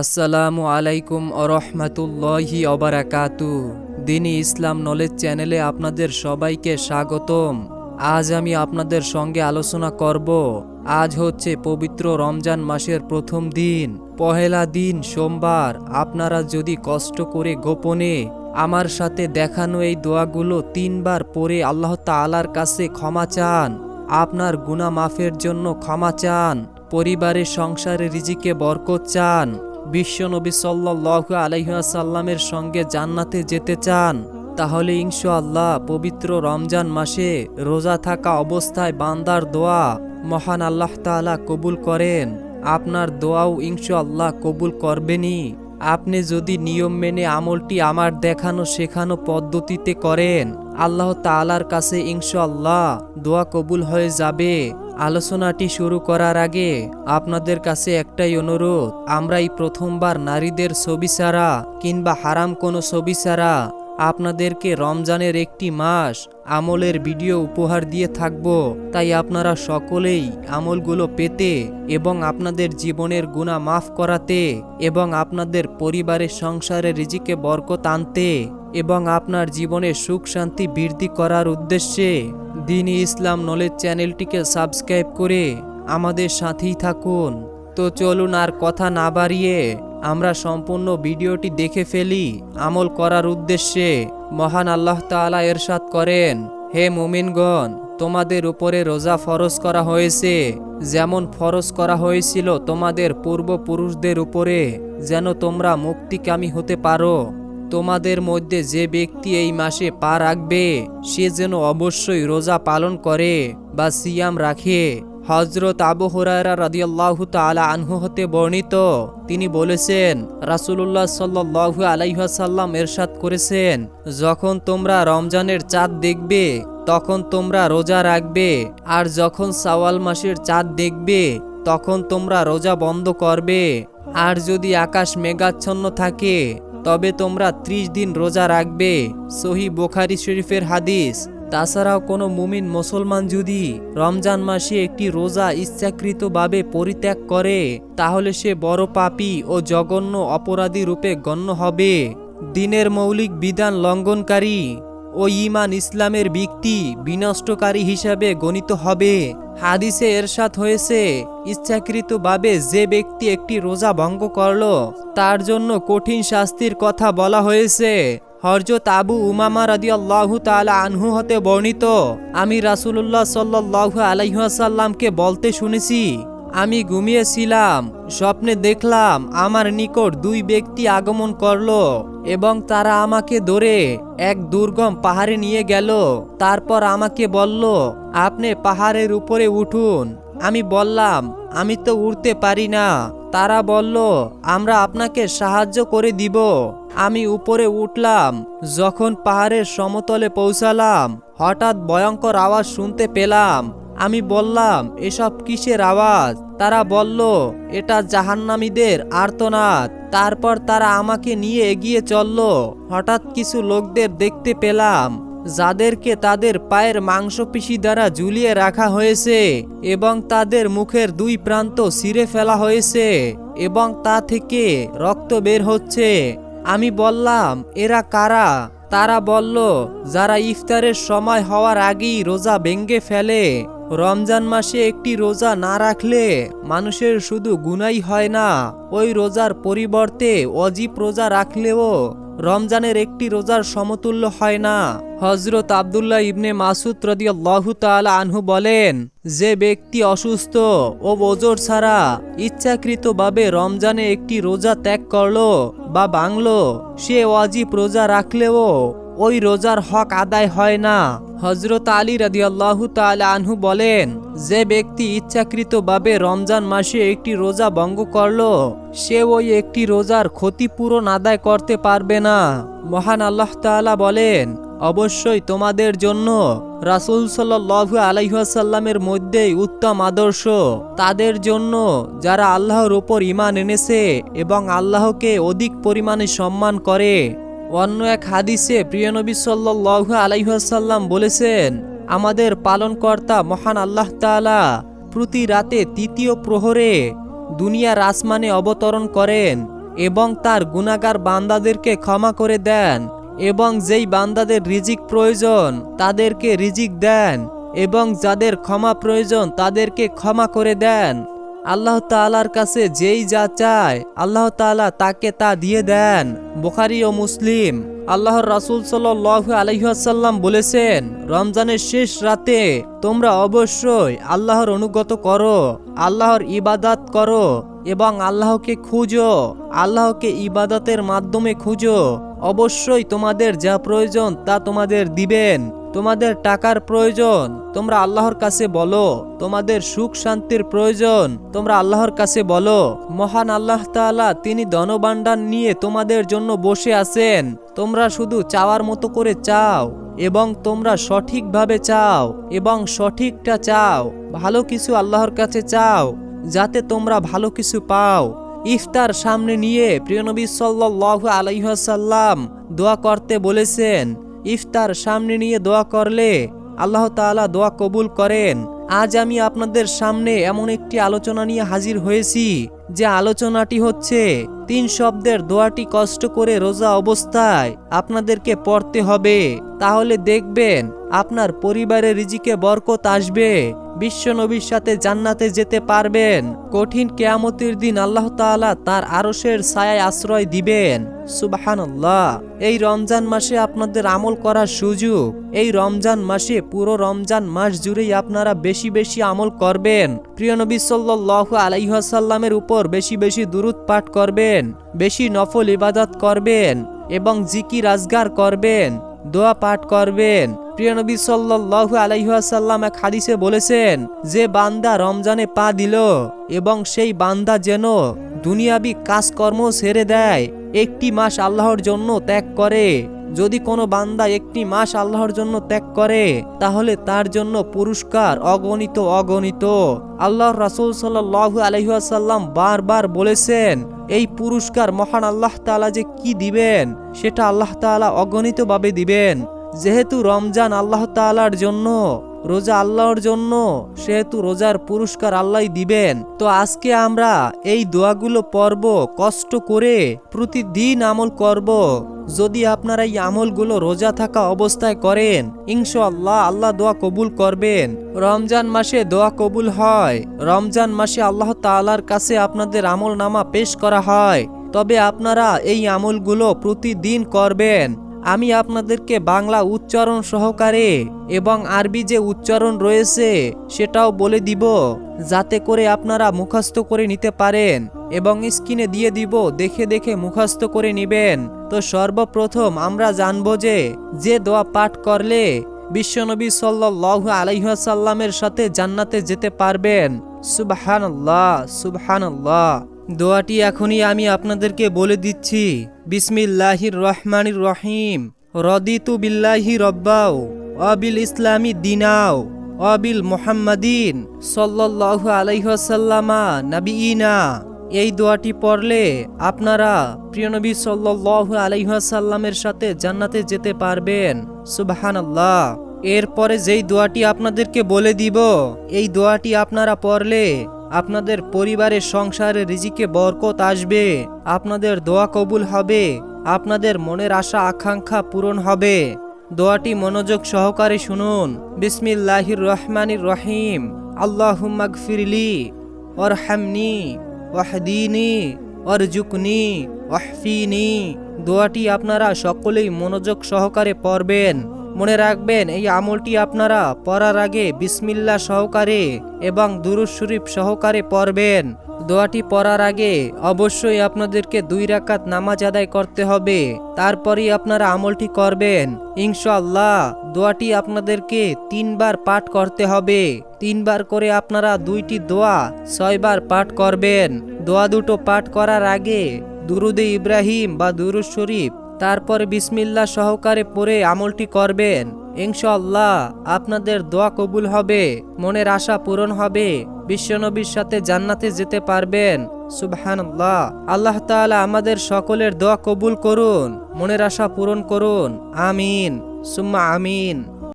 আসসালামু আলাইকুম আরহামতুল্লাহি অবরাকাতু দিনী ইসলাম নলেজ চ্যানেলে আপনাদের সবাইকে স্বাগতম। আজ আমি আপনাদের সঙ্গে আলোচনা করব। আজ হচ্ছে পবিত্র রমজান মাসের প্রথম দিন। পহেলা দিন সোমবার। আপনারা যদি কষ্ট করে গোপনে আমার সাথে দেখানো এই দোয়াগুলো তিনবার পরে আল্লাহ তাআলার কাছে ক্ষমা চান, আপনার গুনাহ মাফের জন্য ক্ষমা চান, পরিবারের সংসারে রিজিকে বরকত চান বিশ্বনবী সাল্লাল্লাহু আলাইসাল্লামের সঙ্গে জান্নাতে যেতে চান, তাহলে ইনশাআল্লাহ পবিত্র রমজান মাসে রোজা থাকা অবস্থায় বান্দার দোয়া মহান আল্লাহ তাআলা কবুল করেন। আপনার দোয়াও ইনশাআল্লাহ কবুল করবেনই। আপনি যদি নিয়ম মেনে আমলটি আমার দেখানো শেখানো পদ্ধতিতে করেন, আল্লাহ তাআলার কাছে ইনশাআল্লাহ দোয়া কবুল হয়ে যাবে। আলোচনাটি শুরু করার আগে আপনাদের কাছে একটাই অনুরোধ আমরা এই প্রথমবার নারীদের ছবি ছাড়া কিংবা হারাম কোনো ছবি ছাড়া আপনাদেরকে রমজানের একটি মাস আমলের ভিডিও উপহার দিয়ে থাকব। তাই আপনারা সকলেই আমলগুলো পেতে এবং আপনাদের জীবনের গুণা মাফ করাতে এবং আপনাদের পরিবারের সংসারে রিজিকে বরকত আনতে এবং আপনার জীবনে সুখ শান্তি বৃদ্ধি করার উদ্দেশ্যে দিনী ইসলাম নলেজ চ্যানেলটিকে সাবস্ক্রাইব করে আমাদের সাথেই থাকুন। তো চলুন আর কথা না বাড়িয়ে আমরা সম্পূর্ণ ভিডিওটি দেখে ফেলি আমল করার উদ্দেশ্যে। মহান আল্লাহ তাআলা এরশাদ করেন, হে মুমিনগণ, তোমাদের উপরে রোজা ফরজ করা হয়েছে। যেমন ফরজ করা হয়েছিল তোমাদের পূর্বপুরুষদের উপরে, যেন তোমরা মুক্তিকামী হতে পারো। তোমাদের মধ্যে যে ব্যক্তি এই মাসে পা রাখবে, সে যেন অবশ্যই রোজা পালন করে বা সিয়াম রাখে। হজরত আবু হুরায়রা রাদিয়াল্লাহু তাআলা আনহু হতে বর্ণিত, তিনি বলেছেন, রাসূলুল্লাহ সাল্লাল্লাহু আলাইহি ওয়াসাল্লাম এরশাদ করেছেন, যখন তোমরা রমজানের চাঁদ দেখবে, তখন তোমরা রোজা রাখবে, আর যখন সাওয়াল মাসের চাঁদ দেখবে, তখন তোমরা রোজা বন্ধ করবে। আর যদি আকাশ মেঘাচ্ছন্ন থাকে তবে তোমরা ত্রিশ দিন রোজা রাখবে। সহি বোখারি শরীফের হাদিস। তাছাড়াও কোনো মুমিন মুসলমান যদি রমজান মাসে একটি রোজা ইচ্ছাকৃতভাবে পরিত্যাগ করে, তাহলে সে বড় পাপি ও জঘন্য অপরাধী রূপে গণ্য হবে। দিনের মৌলিক বিধান লঙ্ঘনকারী। ও ইমান ইসলামের ব্যক্তি বিনষ্টকারী হিসাবে গণিত হবে। হাদিসে এরশাদ হয়েছে, ইচ্ছাকৃতভাবে যে ব্যক্তি একটি রোজা ভঙ্গ করল, তার জন্য কঠিন শাস্তির কথা বলা হয়েছে। হরজত আবু উমামা রাদি আল্লাহু তালা আনহু হতে বর্ণিত, আমি রাসুলুল্লাহ সাল্লাহু আলাইসাল্লামকে বলতে শুনেছি আমি ঘুমিয়েছিলাম, স্বপ্নে দেখলাম আমার নিকট দুই ব্যক্তি আগমন করল এবং তারা আমাকে ধরে এক দুর্গম পাহাড়ে নিয়ে গেল। তারপর আমাকে বলল, আপনি পাহাড়ের উপরে উঠুন। আমি বললাম, আমি তো উঠতে পারি না। তারা বলল, আমরা আপনাকে সাহায্য করে দিব। আমি উপরে উঠলাম, যখন পাহাড়ের সমতলে পৌঁছালাম, হঠাৎ ভয়ঙ্কর আওয়াজ শুনতে পেলাম। আমি বললাম, এসব কিসের আওয়াজ? তারা বলল, এটা জাহান্নামীদের আর্তনাদ। তারপর তারা আমাকে নিয়ে এগিয়ে চলল। হঠাৎ কিছু লোকদের দেখতে পেলাম, যাদেরকে তাদের পায়ের মাংসপেশি দ্বারা ঝুলিয়ে রাখা হয়েছে এবং তাদের মুখের দুই প্রান্ত ছিঁড়ে ফেলা হয়েছে এবং তা থেকে রক্ত বের হচ্ছে। আমি বললাম, এরা কারা? তারা বলল, যারা ইফতারের সময় হওয়ার আগেই রোজা ভেঙ্গে ফেলে। রমজান মাসে একটি রোজা না রাখলে মানুষের শুধু গুনাই হয় না, ওই রোজার পরিবর্তে অজীব রোজা রাখলেও রমজানের একটি রোজার সমতুল্য হয় না। হজরত আবদুল্লাহ ইবনে মাসুদ রদিয়াল্লাহু তাআলা আনহু বলেন, যে ব্যক্তি অসুস্থ ও ওজোর ছাড়া ইচ্ছাকৃতভাবে রমজানে একটি রোজা ত্যাগ করল বা বাংলো সে অজীব রোজা রাখলেও ওই রোজার হক আদায় হয় না। হজরত আলী রাদিয়াল্লাহু তাআলা আনহু বলেন, যে ব্যক্তি ইচ্ছাকৃতভাবে রমজান মাসে একটি রোজা ভঙ্গ করল, সে ওই একটি রোজার ক্ষতিপূরণ আদায় করতে পারবে না। মহান আল্লাহ তাআলা বলেন, অবশ্যই তোমাদের জন্য রাসুল সাল্লু আলাইসাল্লামের মধ্যেই উত্তম আদর্শ। তাদের জন্য যারা আল্লাহর ওপর ইমান এনেছে এবং আল্লাহকে অধিক পরিমাণে সম্মান করে অন্য এক হাদিসে প্রিয়নবী সাল্লু আলাইসাল্লাম বলেছেন, আমাদের পালনকর্তা মহান আল্লাহ তাআলা প্রতি রাতে তৃতীয় প্রহরে দুনিয়ার আসমানে অবতরণ করেন এবং তার গুণাগার বান্দাদেরকে ক্ষমা করে দেন এবং যেই বান্দাদের রিজিক প্রয়োজন তাদেরকে রিজিক দেন এবং যাদের ক্ষমা প্রয়োজন তাদেরকে ক্ষমা করে দেন। আল্লাহ তাআলার কাছে যেই যা চায়, আল্লাহ তাআলা তাকে তা দিয়ে দেন। বোখারি ও মুসলিম। আল্লাহর রাসূল সাল্লাল্লাহু আলাইহি ওয়াসাল্লাম বলেছেন, রমজানের শেষ রাতে তোমরা অবশ্যই আল্লাহর অনুগত করো, আল্লাহর ইবাদাত করো এবং আল্লাহকে খুঁজো, আল্লাহকে ইবাদতের মাধ্যমে খুঁজো। অবশ্যই তোমাদের যা প্রয়োজন তা তোমাদের দিবেন। তোমাদের টাকার প্রয়োজন, তোমরা আল্লাহর কাছে বলো। তোমাদের সুখ শান্তির প্রয়োজন, তোমরা আল্লাহর কাছে বলো। মহান আল্লাহ তাআলা তিনি ধনভাণ্ডার নিয়ে তোমাদের জন্য বসে আছেন। তোমরা শুধু চাওয়ার মতো করে চাও এবং তোমরা সঠিকভাবে চাও এবং সঠিকটা চাও। ভালো কিছু আল্লাহর কাছে চাও, যাতে তোমরা ভালো কিছু পাও। ইফতার সামনে নিয়ে প্রিয়নবী সাল্লাল্লাহু আলাইহাসাল্লাম দোয়া করতে বলেছেন, ইফতার সামনে নিয়ে দোয়া করলে আল্লাহ তাআলা দোয়া কবুল করেন। আজ আমি আপনাদের সামনে এমন একটি আলোচনা নিয়ে হাজির হয়েছি, যে আলোচনাটি হচ্ছে তিন শব্দের দোয়াটি কষ্ট করে রোজা অবস্থায় আপনাদেরকে পড়তে হবে। তাহলে দেখবেন আপনার পরিবারের রিজিকে বরকত আসবে। বিশ্ব নবীর সাথে জান্নাতে যেতে পারবেন। কঠিন কেয়ামতের দিন আল্লাহ তাআলা তার আরশের ছায়ায় আশ্রয় দিবেন। সুবহানাল্লাহ। এই রমজান মাসে আপনাদের আমল করার সুযোগ। এই রমজান মাসে পুরো রমজান মাস জুড়েই আপনারা বেশি বেশি আমল করবেন। প্রিয় নবী সাল্লাল্লাহু আলাইহি ওয়াসাল্লামের উপর বেশি বেশি দুরুদ পাঠ করবেন। বেশি নফল ইবাদত করবেন এবং জিকি রাজগার করবেন। দোয়া পাঠ করবেন। প্রিয় নবী সাল্লাল্লাহু আলাইহি ওয়াসাল্লাম এক হাদিসে বলেছেন, যে বান্দা রমজানে পা দিল এবং সেই বান্দা যেন দুনিয়াবি কাজকর্ম ছেড়ে দেয়, একটি মাস আল্লাহর জন্য ত্যাগ করে। যদি কোনো বান্দা একটি মাস আল্লাহর জন্য ত্যাগ করে, তাহলে তার জন্য পুরস্কার অগণিত অগণিত। আল্লাহর রাসুল সাল্লাল্লাহু আলাইহি ওয়াসাল্লাম বারবার বলেছেন, এই পুরস্কার মহান আল্লাহ তালা যে কি দিবেন, সেটা আল্লাহ তালা অগণিতভাবে দিবেন। যেহেতু রমজান আল্লাহ তালার জন্য রোজা আল্লাহর জন্য, সেহেতু রোজার পুরস্কার আল্লাহ দিবেন। তো আজকে আমরা এই দোয়াগুলো পড়ব, কষ্ট করে প্রতিদিন আমল করব। যদি আপনারা এই আমলগুলো রোজা থাকা অবস্থায় করেন, ইনশাআল্লাহ আল্লাহ আল্লাহ দোয়া কবুল করবেন। রমজান মাসে দোয়া কবুল হয়। রমজান মাসে আল্লাহ তাআলার কাছে আপনাদের আমল নামা পেশ করা হয়। তবে আপনারা এই আমলগুলো প্রতিদিন করবেন। আমি আপনাদেরকে বাংলা উচ্চারণ সহকারে এবং আরবি যে উচ্চারণ রয়েছে সেটাও বলে দিব, যাতে করে আপনারা মুখস্থ করে নিতে পারেন এবং স্ক্রিনে দিয়ে দিব, দেখে দেখে মুখস্থ করে নেবেন। তো সর্বপ্রথম আমরা জানব যে যে দোয়া পাঠ করলে বিশ্বনবী সাল্লাল্লাহু আলাইহাসাল্লামের সাথে জান্নাতে যেতে পারবেন। সুবহানাল্লাহ সুবহানাল্লাহ। দোয়াটি এখনই আমি আপনাদেরকে বলে দিচ্ছি। বিসমিল্লাহির রহমানির রহিম রদিতু বিল্লাহি রব্বাও। অবিল ইসলামী দিনাও। অবিল মোহাম্মদিন সাল্লাল্লাহু আলাইহাসাল্লামা নবীনা এই দোয়াটি পড়লে আপনারা প্রিয়নবী সাল্লাল্লাহু আলাইহাসাল্লামের সাথে জান্নাতে যেতে পারবেন। সুবহানাল্লাহ। এরপরে যেই দোয়াটি আপনাদেরকে বলে দিব, এই দোয়াটি আপনারা পড়লে আপনাদের পরিবারের সংসারে রিজিকে বরকত আসবে, আপনাদের দোয়া কবুল হবে, আপনাদের মনের আশা আকাঙ্ক্ষা পূরণ হবে। দোয়াটি মনোযোগ সহকারে শুনুন। বিসমিল্লাহির রহমানির রহিম। আল্লাহুম্মা গফিরলি ওরহামনি ওয়াহদিনি ওরজুকনি ওয়াহফিনি। দোয়াটি আপনারা সকলেই মনোযোগ সহকারে পড়বেন। মনে রাখবেন, এই আমলটি আপনারা পড়ার আগে বিসমিল্লা সহকারে এবং দুরুজ শরীফ সহকারে পড়বেন। দোয়াটি পড়ার আগে অবশ্যই আপনাদেরকে দুই রাকাত নামাজ আদায় করতে হবে। তারপরেই আপনারা আমলটি করবেন। ইনশাআল্লাহ, দোয়াটি আপনাদেরকে তিনবার পাঠ করতে হবে। তিনবার করে আপনারা দুইটি দোয়া ছয়বার পাঠ করবেন। দোয়া দুটো পাঠ করার আগে দুরুদে ইব্রাহিম বা দুরুদ শরীফ তারপরে বিসমিল্লা সহকারে পড়ে আমলটি করবেন। ইনশাল্লাহ আপনাদের দোয়া কবুল হবে, মনের আশা পূরণ হবে, বিশ্বনবীর সাথে জান্নাতে যেতে পারবেন। সুবহানাল্লাহ, আল্লাহ তাআলা আমাদের সকলের দোয়া কবুল করুন, মনের আশা পূরণ করুন। আমিন, সুম্মা আমিন।